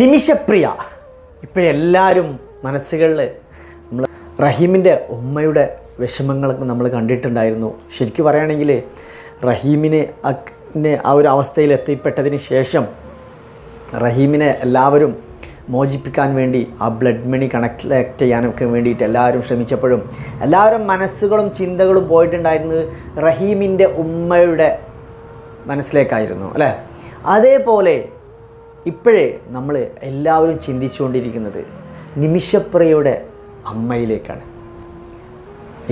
നിമിഷപ്രിയ. ഇപ്പോഴെല്ലാവരും മനസ്സുകളിൽ നമ്മൾ റഹീമിന്റെ ഉമ്മയുടെ വിഷമങ്ങളൊക്കെ നമ്മൾ കണ്ടിട്ടുണ്ടായിരുന്നു. ശരിക്കും പറയുകയാണെങ്കിൽ റഹീമിനെ ആ ഒരു അവസ്ഥയിൽ എത്തിപ്പെട്ടതിന് ശേഷം റഹീമിനെ എല്ലാവരും മോചിപ്പിക്കാൻ വേണ്ടി ആ ബ്ലഡ് മണി കണക്ട് ചെയ്യാനൊക്കെ വേണ്ടിയിട്ട് എല്ലാവരും ശ്രമിച്ചപ്പോഴും എല്ലാവരും മനസ്സുകളും ചിന്തകളും പോയിട്ടുണ്ടായിരുന്നത് റഹീമിന്റെ ഉമ്മയുടെ മനസ്സിലേക്കായിരുന്നു അല്ലേ? അതേപോലെ ഇപ്പോഴേ നമ്മൾ എല്ലാവരും ചിന്തിച്ചുകൊണ്ടിരിക്കുന്നത് നിമിഷപ്രിയയുടെ അമ്മയിലേക്കാണ്.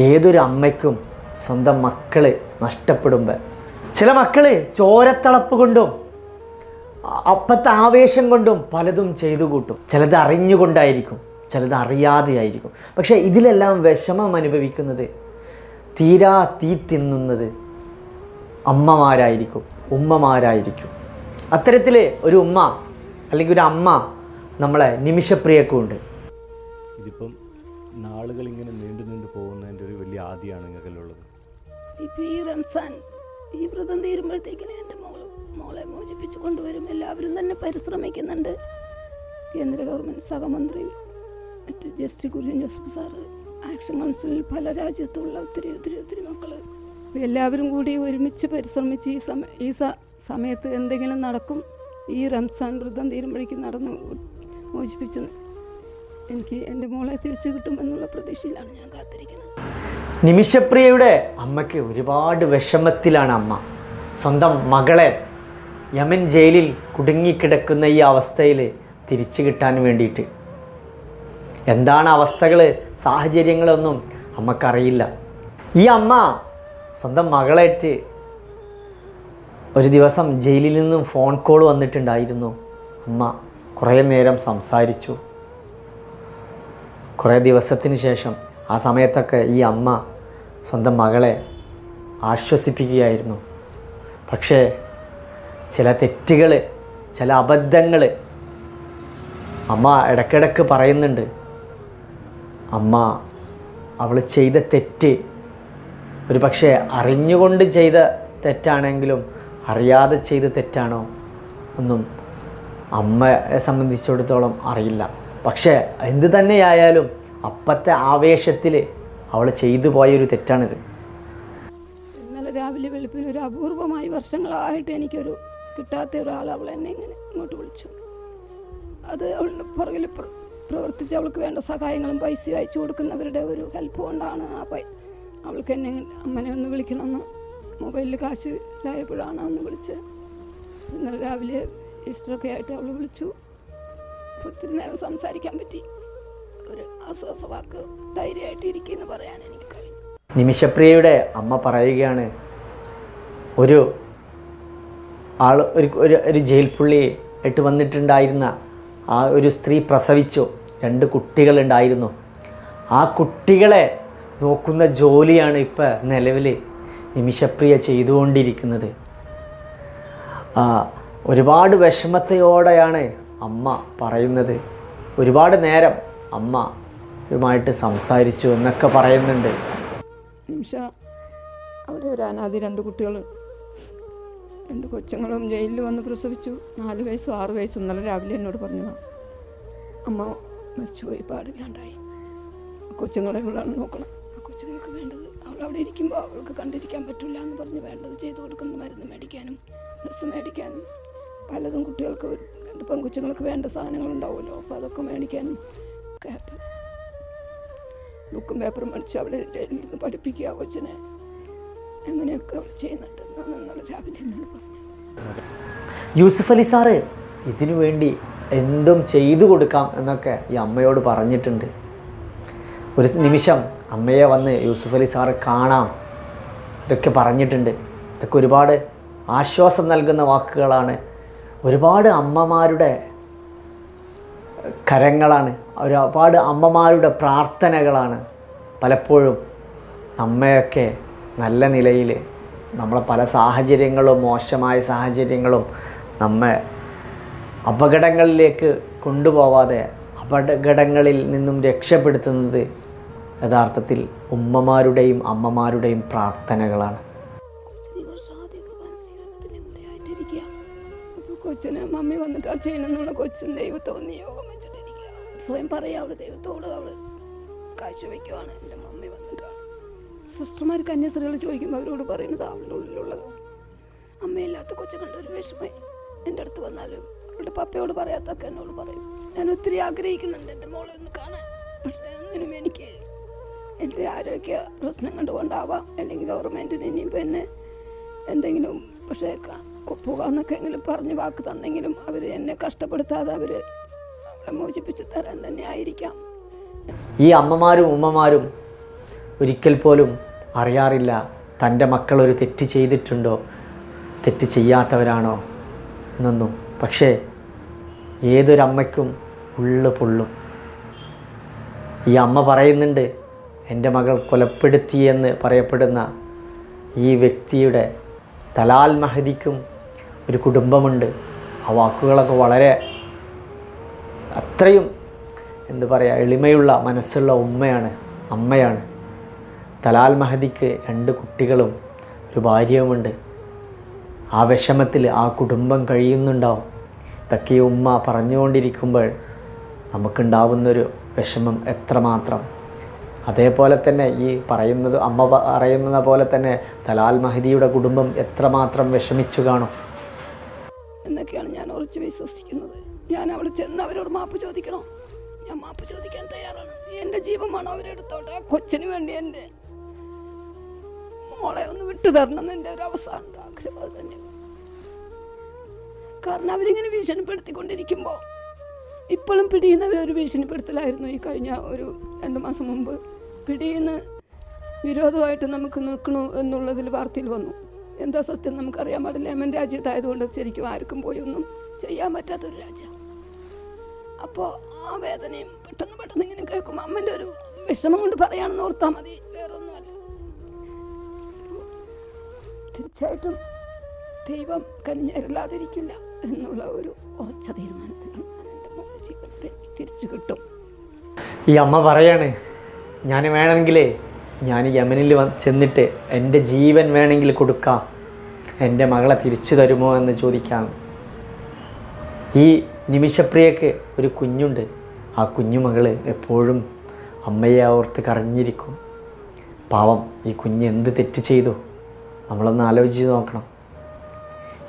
ഏതൊരു അമ്മയ്ക്കും സ്വന്തം മക്കൾ നഷ്ടപ്പെടുമ്പോൾ ചില മക്കൾ ചോരത്തളപ്പ് കൊണ്ടും അപ്പത്തെ ആവേശം കൊണ്ടും പലതും ചെയ്തു കൂട്ടും. ചിലത് അറിഞ്ഞുകൊണ്ടായിരിക്കും ചിലത് അറിയാതെയായിരിക്കും. പക്ഷേ ഇതിലെല്ലാം വിഷമം അനുഭവിക്കുന്നത് തീരാ തീ തിന്നുന്നത് അമ്മമാരായിരിക്കും ഉമ്മമാരായിരിക്കും. അത്തരത്തിൽ ഒരു ഉമ്മ അല്ലെങ്കിൽ ഒരു അമ്മ നമ്മളെ നിമിഷപ്രിയക്കുണ്ട് ഇതിപ്പം നാളുകൾ ഇങ്ങനെ നീണ്ടു നീണ്ടു പോകുന്നതിന്റെ ഒരു വലിയ ആദ്യമാണ് നിങ്ങൾക്കെല്ലാം ഇപ്പൊ ഈ റംസാൻ ഈ വ്രതം തീരുമ്പോഴത്തേക്കിന് എന്റെ മോൾ മോളെ മോചിപ്പിച്ചു കൊണ്ടുവരും. എല്ലാവരും തന്നെ പരിശ്രമിക്കുന്നുണ്ട്. കേന്ദ്ര ഗവൺമെന്റ് സഹമന്ത്രി മറ്റ് justice Kurian Joseph sir action കൗൺസിലിൽ പല രാജ്യത്തുള്ള ഒത്തിരി ഒത്തിരി ഒത്തിരി മക്കൾ എല്ലാവരും കൂടി ഒരുമിച്ച് പരിശ്രമിച്ച് ഈ സമയ ഈ സ- സമയത്ത് എന്തെങ്കിലും നടക്കും. ഈ റംസാൻ വ്രതം തീരുമ്പോഴേക്കും നടന്ന് മോചിപ്പിച്ച് എനിക്ക് എന്റെ മോളെ തിരിച്ചു കിട്ടുമെന്നുള്ള പ്രതീക്ഷയിലാണ് ഞാൻ കാത്തിരിക്കുന്നത്. നിമിഷപ്രിയയുടെ അമ്മയ്ക്ക് ഒരുപാട് വിഷമത്തിലാണ് അമ്മ. സ്വന്തം മകളെ യമൻ ജയിലിൽ കുടുങ്ങിക്കിടക്കുന്ന ഈ അവസ്ഥയിൽ തിരിച്ചു കിട്ടാൻ വേണ്ടിയിട്ട്. എന്താണ് അവസ്ഥകൾ സാഹചര്യങ്ങളൊന്നും അമ്മക്കറിയില്ല. ഈ അമ്മ സ്വന്തം മകളായിട്ട് ഒരു ദിവസം ജയിലിൽ നിന്നും ഫോൺ കോൾ വന്നിട്ടുണ്ടായിരുന്നു. അമ്മ കുറേ നേരം സംസാരിച്ചു. കുറേ ദിവസത്തിന് ശേഷം ആ സമയത്തൊക്കെ ഈ അമ്മ സ്വന്തം മകളെ ആശ്വസിപ്പിക്കുകയായിരുന്നു. പക്ഷേ ചില തെറ്റുകൾ ചില അബദ്ധങ്ങൾ അമ്മ ഇടക്കിടക്ക് പറയുന്നുണ്ട്. അമ്മ അവൾ ചെയ്ത തെറ്റ് ഒരു പക്ഷേ അറിഞ്ഞുകൊണ്ട് ചെയ്ത തെറ്റാണെങ്കിലും അറിയാതെ ചെയ്ത തെറ്റാണോ ഒന്നും അമ്മയെ സംബന്ധിച്ചിടത്തോളം അറിയില്ല. പക്ഷേ എന്ത് തന്നെയായാലും അപ്പത്തെ ആവേശത്തിൽ അവൾ ചെയ്തു പോയൊരു തെറ്റാണിത്. ഇന്നലെ രാവിലെ വെളുപ്പിന് ഒരു അപൂർവമായി വർഷങ്ങളായിട്ട് എനിക്കൊരു കിട്ടാത്ത ഒരാൾ അവൾ എന്നെ ഇങ്ങനെ ഇങ്ങോട്ട് വിളിച്ചു. അത് അവളുടെ പുറകിൽ പ്രവർത്തിച്ച് അവൾക്ക് വേണ്ട സഹായങ്ങളും പൈസയും അയച്ചു കൊടുക്കുന്നവരുടെ ഒരു ഹെൽപ്പ് കൊണ്ടാണ് ആ പൈ അവൾക്ക് എന്നെ അമ്മനെ ഒന്ന് വിളിക്കണമെന്ന് മൊബൈലിൽ കാശ് ഇതായപ്പോഴാണ് അന്ന് വിളിച്ച് ഇന്നലെ രാവിലെ ഈസ്റ്ററൊക്കെ ആയിട്ട് അവൾ വിളിച്ചു. ഒത്തിരി നേരം സംസാരിക്കാൻ പറ്റി. ഒരു ആശ്വാസവാക്ക് ധൈര്യമായിട്ട് ഇരിക്കുമെന്ന് പറയാൻ എനിക്ക് കഴിഞ്ഞു. നിമിഷപ്രിയയുടെ അമ്മ പറയുകയാണ് ഒരു ആൾ ഒരു ഒരു ജയിൽ പുള്ളി ഇട്ട് വന്നിട്ടുണ്ടായിരുന്ന ആ ഒരു സ്ത്രീ പ്രസവിച്ചു. രണ്ട് കുട്ടികളുണ്ടായിരുന്നു. ആ കുട്ടികളെ നോക്കുന്ന ജോലിയാണ് ഇപ്പം നിലവിൽ നിമിഷപ്രിയ ചെയ്തുകൊണ്ടിരിക്കുന്നത്. ഒരുപാട് വിഷമതയോടെയാണ് അമ്മ പറയുന്നത്. ഒരുപാട് നേരം അമ്മയുമായിട്ട് സംസാരിച്ചു എന്നൊക്കെ പറയുന്നുണ്ട്. നിമിഷ അവിടെ ഒരു അനാഥി രണ്ട് കുട്ടികൾ രണ്ട് കൊച്ചുങ്ങളും ജയിലിൽ വന്ന് പ്രസവിച്ചു. നാല് വയസ്സും ആറ് വയസ്സും ഇന്നലെ രാവിലെ എന്നോട് പറഞ്ഞു അമ്മ മരിച്ചുപോയി പാടില്ലാണ്ടായി. കൊച്ചുങ്ങളെ ഇവളാണ് നോക്കണം. കൊച്ചുങ്ങൾക്ക് വേണ്ടത്. അവൾ അവിടെ ഇരിക്കുമ്പോൾ അവൾക്ക് കണ്ടിരിക്കാൻ പറ്റില്ല എന്ന് പറഞ്ഞ് വേണ്ടത് ചെയ്തു കൊടുക്കുന്ന. മരുന്ന് മേടിക്കാനും ഡ്രസ്സ് മേടിക്കാനും. പലതും കുട്ടികൾക്ക് രണ്ട് പെൺകൊച്ചുങ്ങൾക്ക് വേണ്ട സാധനങ്ങളുണ്ടാവുമല്ലോ. അപ്പോൾ അതൊക്കെ മേടിക്കാനും ഒക്കെ ആയിട്ട് ബുക്കും പേപ്പറും മേടിച്ച് അവിടെ ഇരുന്ന് പഠിപ്പിക്കുക കൊച്ചിനെ. അങ്ങനെയൊക്കെ ചെയ്യുന്നുണ്ട്. എന്ന് ഇന്നലെ രാവിലെ എന്നോട് പറഞ്ഞു യൂസുഫ് അലി സാറ് ഇതിനു വേണ്ടി എന്തും ചെയ്തു കൊടുക്കാം എന്നൊക്കെ ഈ അമ്മയോട് പറഞ്ഞിട്ടുണ്ട്. ഒരു നിമിഷം അമ്മയെ വന്ന് യൂസുഫ് അലി സാറ് കാണാം. ഇതൊക്കെ പറഞ്ഞിട്ടുണ്ട്. ഇതൊക്കെ ഒരുപാട് ആശ്വാസം നൽകുന്ന വാക്കുകളാണ്. ഒരുപാട് അമ്മമാരുടെ കരങ്ങളാണ്. ഒരുപാട് അമ്മമാരുടെ പ്രാർത്ഥനകളാണ് പലപ്പോഴും നമ്മയൊക്കെ നല്ല നിലയിൽ നമ്മളെ പല സാഹചര്യങ്ങളും മോശമായ സാഹചര്യങ്ങളും നമ്മെ അപകടങ്ങളിലേക്ക് കൊണ്ടുപോവാതെ അപകടങ്ങളിൽ നിന്നും രക്ഷപ്പെടുത്തുന്നത് യഥാർത്ഥത്തിൽ ഉമ്മമാരുടെയും അമ്മമാരുടെയും പ്രാർത്ഥനകളാണ്. കൊച്ചിന് കൊച്ചിനെ മമ്മി വന്നിട്ട് ആ ചെയ്യണമെന്നുള്ള കൊച്ചിൻ ദൈവത്തോട് യോഗം വെച്ചിട്ടിരിക്കുക സ്വയം പറയാം അവൾ ദൈവത്തോട് അവൾ കാഴ്ചവെക്കുവാണ് എന്റെ മമ്മി വന്നിട്ടാണ് സിസ്റ്റർമാർ കന്യാസ്ത്രീകൾ ചോദിക്കുമ്പോൾ അവരോട് പറയുന്നത് അവളുടെ ഉള്ളിലുള്ളത്. അമ്മയില്ലാത്ത കൊച്ചു കണ്ട ഒരു വിഷമം. എന്റെ അടുത്ത് വന്നാലും അവളുടെ പപ്പയോട് പറയാത്തൊക്കെ എന്നോട് പറയും. ഞാൻ ഒത്തിരി ആഗ്രഹിക്കുന്നുണ്ട് എന്റെ മോളെ ഒന്ന് കാണാൻ. പക്ഷേ ഒന്നിനും എനിക്ക് എന്റെ ആരോഗ്യ പ്രശ്നം കണ്ടുകൊണ്ടാവാം. അല്ലെങ്കിൽ ഗവൺമെന്റിന് ഇനിയിപ്പോൾ എന്നെ എന്തെങ്കിലും പക്ഷേ പോകാമെന്നൊക്കെ എങ്കിലും പറഞ്ഞ് വാക്ക് തന്നെങ്കിലും അവർ എന്നെ കഷ്ടപ്പെടുത്താതെ അവർ മോചിപ്പിച്ച് തരാൻ തന്നെ ആയിരിക്കാം. ഈ അമ്മമാരും ഉമ്മമാരും ഒരിക്കൽ പോലും അറിയാറില്ല തന്റെ മക്കൾ ഒരു തെറ്റ് ചെയ്തിട്ടുണ്ടോ? തെറ്റ് ചെയ്യാത്തവരാണോ? എന്നൊന്നും. പക്ഷേ ഏതൊരമ്മയ്ക്കും ഉള്ളു പൊള്ളും. ഈ അമ്മ പറയുന്നുണ്ട് എന്റെ മകൾ കൊലപ്പെടുത്തിയെന്ന് പറയപ്പെടുന്ന ഈ വ്യക്തിയുടെ തലാൽ മഹദിക്കും ഒരു കുടുംബമുണ്ട്. ആ വാക്കുകളൊക്കെ വളരെ അത്രയും എന്ത് പറയുക എളിമയുള്ള മനസ്സുള്ള ഉമ്മയാണ് അമ്മയാണ്. തലാൽ മഹദിക്ക് രണ്ട് കുട്ടികളും ഒരു ഭാര്യയുമുണ്ട്. ആ വിഷമത്തിൽ ആ കുടുംബം കഴിയുന്നുണ്ടാവും. ഇതൊക്കെ ഈ ഉമ്മ പറഞ്ഞുകൊണ്ടിരിക്കുമ്പോൾ നമുക്കുണ്ടാവുന്നൊരു വിഷമം എത്രമാത്രം? അതേപോലെ തന്നെ ഈ പറയുന്നത് അമ്മ പറയുന്നത് പോലെ തന്നെ തലാൽ മഹദിയുടെ കുടുംബം എത്രമാത്രം വിഷമിച്ചു കാണും. എന്നൊക്കെയാണ് ഞാൻ ഉറച്ചു വിശ്വസിക്കുന്നത്. ഞാൻ അവിടെ ചെന്ന് അവരോട് മാപ്പ് ചോദിക്കണോ. ഞാൻ മാപ്പ് ചോദിക്കാൻ തയ്യാറാണ്. എന്റെ ജീവമാണ് അവരെടുത്തോട്ടെ കൊച്ചിന് വേണ്ടി എന്റെ മോളെ ഒന്ന് വിട്ടു തരണം എന്ന് എന്റെ ഒരു അവസാനത്തെ ആഗ്രഹം തന്നെ. കാരണം അവരിങ്ങനെ ഭീഷണിപ്പെടുത്തിക്കൊണ്ടിരിക്കുമ്പോൾ ഇപ്പോഴും പിടിയുന്നവർ ഒരു ഭീഷണിപ്പെടുത്തലായിരുന്നു ഈ കഴിഞ്ഞ ഒരു രണ്ട് മാസം മുമ്പ്. പിടിയുന്ന വിരോധമായിട്ട് നമുക്ക് നിൽക്കണു എന്നുള്ളതിൽ വാർത്തയിൽ വന്നു. എന്താ സത്യം നമുക്കറിയാൻ പാടില്ല. യമൻ രാജ്യത്തായതുകൊണ്ട് ശരിക്കും ആർക്കും പോയി ഒന്നും ചെയ്യാൻ പറ്റാത്തൊരു രാജ്യം. അപ്പോൾ ആ വേദനയും പെട്ടെന്ന് പെട്ടെന്ന് ഇങ്ങനെ കേൾക്കും അമ്മന്റെ ഒരു വിഷമം കൊണ്ട് പറയുകയാണെന്ന് ഓർത്താൽ മതി. വേറൊന്നുമല്ല. തീർച്ചയായിട്ടും ദൈവം കനിഞ്ഞരില്ലാതിരിക്കില്ല എന്നുള്ള ഒരു ഉറച്ച തീരുമാനത്തിലാണ് തിരിച്ചു കിട്ടും. ഈ അമ്മ പറയാണ് ഞാൻ വേണമെങ്കിലേ ഞാൻ യമനിൽ ചെന്നിട്ട് എന്റെ ജീവൻ വേണമെങ്കിൽ കൊടുക്കാം. എന്റെ മകളെ തിരിച്ചു തരുമോ എന്ന് ചോദിക്കാം. ഈ നിമിഷപ്രിയക്ക് ഒരു കുഞ്ഞുണ്ട്. ആ കുഞ്ഞുമകൾ എപ്പോഴും അമ്മയെ ഓർത്ത് കരഞ്ഞിരിക്കും. പാവം ഈ കുഞ്ഞ് എന്ത് തെറ്റ് ചെയ്തു? നമ്മളൊന്ന് ആലോചിച്ച് നോക്കണം.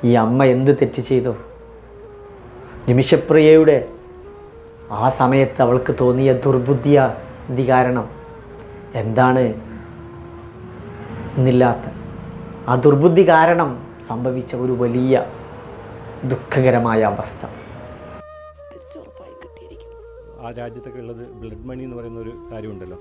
ഈ അമ്മ എന്ത് തെറ്റ് ചെയ്തു? നിമിഷപ്രിയയുടെ ആ സമയത്ത് അവൾക്ക് തോന്നിയ ദുർബുദ്ധിയ കാരണം എന്താണ് എന്നില്ലാത്ത? ആ ദുർബുദ്ധി കാരണം സംഭവിച്ച ഒരു വലിയ ദുഃഖകരമായ അവസ്ഥ. ആ രാജ്യത്തൊക്കെ ഉള്ളത് ബ്ലഡ് മണി എന്ന് പറയുന്ന ഒരു കാര്യമുണ്ടല്ലോ.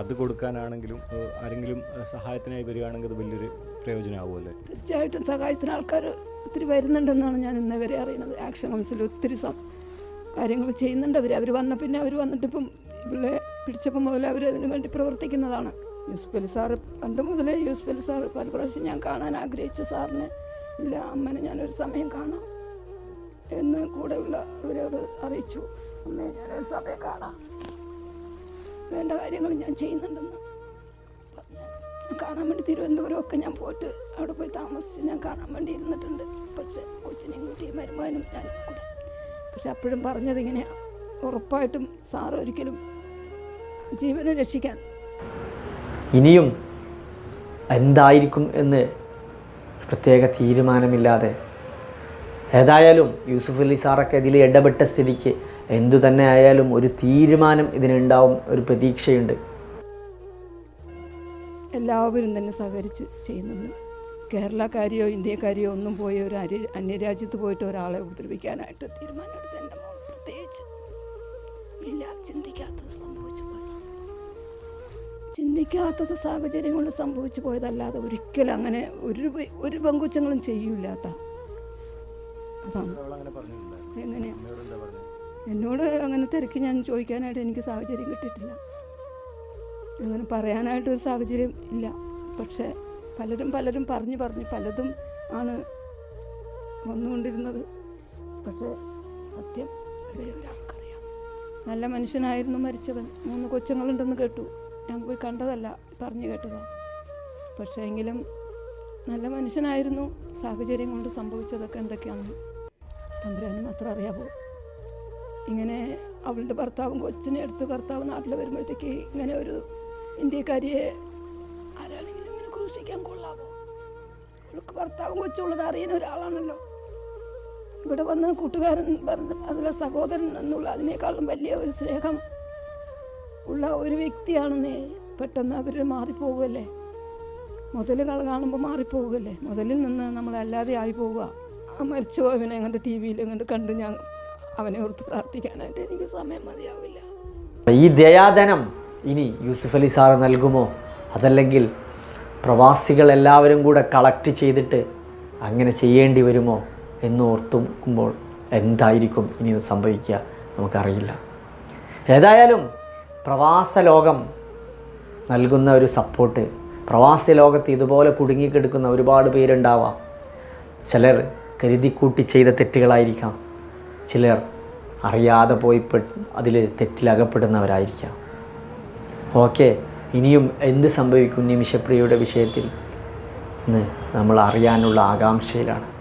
അത് കൊടുക്കാനാണെങ്കിലും ആരെങ്കിലും സഹായത്തിനായി വരികയാണെങ്കിൽ അത് വലിയൊരു പ്രയോജനമാവുമല്ലേ തീർച്ചയായിട്ടും സഹായത്തിന് ആൾക്കാർ ഒത്തിരി വരുന്നുണ്ടെന്നാണ് ഞാൻ ഇന്ന് വരെ അറിയുന്നത് ആക്ഷൻ കൗൺസിൽ ഒത്തിരി കാര്യങ്ങൾ ചെയ്യുന്നുണ്ട്. അവർ അവർ വന്ന പിന്നെ അവർ വന്നിട്ട് ഇപ്പം ഇവിടെ പിടിച്ചപ്പോൾ മുതൽ അവർ അതിനു വേണ്ടി പ്രവർത്തിക്കുന്നതാണ്. യൂസുഫ് അലി സാറ് പണ്ട് മുതലേ യൂസുഫ് അലി സാറ് പല പ്രാവശ്യം ഞാൻ കാണാൻ ആഗ്രഹിച്ചു. സാറിനെ ഇല്ല അമ്മനെ ഞാനൊരു സമയം കാണാം എന്ന് കൂടെയുള്ള അവരോട് അറിയിച്ചു. അമ്മയെ ഞാനൊരു സമയം കാണാം. വേണ്ട കാര്യങ്ങൾ ഞാൻ ചെയ്യുന്നുണ്ടെന്ന് കാണാൻ വേണ്ടി തിരുവനന്തപുരമൊക്കെ ഞാൻ പോയിട്ട് അവിടെ പോയി താമസിച്ച് ഞാൻ കാണാൻ വേണ്ടി ഇരുന്നിട്ടുണ്ട്. പക്ഷെ കൊച്ചിനെയും കുട്ടിയും മരുമാനും ഞാൻ പക്ഷെ അപ്പോഴും പറഞ്ഞത് ഇങ്ങനെയാണ് ഉറപ്പായിട്ടും സാറ് ഒരിക്കലും ജീവനെ രക്ഷിക്കാൻ. ഇനിയും എന്തായിരിക്കും എന്ന് പ്രത്യേക തീരുമാനമില്ലാതെ ഏതായാലും യൂസുഫ് അലി സാറൊക്കെ ഇതിൽ ഇടപെട്ട സ്ഥിതിക്ക് എന്തു തന്നെ ആയാലും ഒരു തീരുമാനം ഇതിനുണ്ടാവും ഒരു പ്രതീക്ഷയുണ്ട്. എല്ലാവരും തന്നെ സഹകരിച്ച് ചെയ്യുന്നുണ്ട്. കേരളക്കാരിയോ ഇന്ത്യക്കാരിയോ ഒന്നും പോയി ഒരു അരി അന്യരാജ്യത്ത് പോയിട്ട് ഒരാളെ ഉപദ്രവിക്കാനായിട്ട് തീരുമാനമെടുത്ത് എന്റെ മോൾ പ്രത്യേകിച്ച് ഇല്ല സംഭവം പോയി ചിന്തിക്കാത്തത് സാഹചര്യം കൊണ്ട് സംഭവിച്ചു പോയതല്ലാതെ ഒരിക്കലും അങ്ങനെ ഒരു ഒരു പങ്കുച്ചങ്ങളും ചെയ്യൂലാത്ത അമ്മയോട് എന്നോട് അങ്ങനെ തിരക്കി ഞാൻ ചോദിക്കാനായിട്ട് എനിക്ക് സാഹചര്യം കിട്ടിയിട്ടില്ല. അങ്ങനെ പറയാനായിട്ടൊരു സാഹചര്യം ഇല്ല. പക്ഷേ പലരും പലരും പറഞ്ഞു പറഞ്ഞ് പലതും ആണ് വന്നുകൊണ്ടിരുന്നത്. പക്ഷേ സത്യം ഒരേ ഒരാൾക്കറിയാം. നല്ല മനുഷ്യനായിരുന്നു മരിച്ചവൻ. മൂന്ന് കൊച്ചുങ്ങളുണ്ടെന്ന് കേട്ടു. ഞാൻ പോയി കണ്ടതല്ല പറഞ്ഞു കേട്ടതാണ് പക്ഷേ എങ്കിലും നല്ല മനുഷ്യനായിരുന്നു. സാഹചര്യം കൊണ്ട് സംഭവിച്ചതൊക്കെ എന്തൊക്കെയാണെന്ന് തമ്പുരാന് മാത്രം അറിയാവൂ? ഇങ്ങനെ അവളുടെ ഭർത്താവും കൊച്ചിനെ എടുത്ത് ഭർത്താവ് നാട്ടിൽ വരുമ്പോഴത്തേക്ക് ഇങ്ങനെ ഒരു ഇന്ത്യക്കാരിയെ ആരാണെങ്കിലും ഇങ്ങനെ ക്രൂശിക്കാൻ കൊള്ളാവോ? അവൾക്ക് ഭർത്താവും കൊച്ചുള്ളത് അറിയുന്ന ഒരാളാണല്ലോ. ഇവിടെ വന്ന് കൂട്ടുകാരൻ പറഞ്ഞ അതിലെ സഹോദരൻ എന്നുള്ള അതിനേക്കാളും വലിയ ഒരു സ്നേഹം ഉള്ള ഒരു വ്യക്തിയാണെന്ന് പെട്ടെന്ന് അവർ മാറിപ്പോകുമല്ലേ മുതലുകൾ കാണുമ്പോൾ മാറിപ്പോകുമല്ലേ മുതലിൽ നിന്ന് നമ്മളല്ലാതെ ആയി പോവുക മരിച്ചു പോയവനെ അങ്ങോട്ട് ടി വിയിൽ അങ്ങോട്ട് കണ്ട് ഞാൻ അവനെ ഓർത്ത് പ്രാർത്ഥിക്കാനായിട്ട് എനിക്ക് സമയം മതിയാവില്ല. ഈ ദയാധനം ഇനി യൂസുഫ് അലി സാറ് നൽകുമോ? അതല്ലെങ്കിൽ പ്രവാസികൾ എല്ലാവരും കൂടെ കളക്ട് ചെയ്തിട്ട് അങ്ങനെ ചെയ്യേണ്ടി വരുമോ എന്ന് ഓർത്തുമ്പോൾ എന്തായിരിക്കും ഇനി സംഭവിക്കുക നമുക്കറിയില്ല. ഏതായാലും പ്രവാസ ലോകം നൽകുന്ന ഒരു സപ്പോർട്ട് പ്രവാസി ലോകത്ത് ഇതുപോലെ കുടുങ്ങിക്കിടക്കുന്ന ഒരുപാട് പേരുണ്ടാവാം. ചിലർ കരുതിക്കൂട്ടി ചെയ്ത തെറ്റുകളായിരിക്കാം. ചിലർ അറിയാതെ പോയി അതിൽ തെറ്റിലകപ്പെടുന്നവരായിരിക്കാം. ഓക്കെ ഇനിയും എന്ത് സംഭവിക്കും നിമിഷപ്രിയയുടെ വിഷയത്തിൽ? എന്ന് നമ്മൾ അറിയാനുള്ള ആകാംക്ഷയിലാണ്.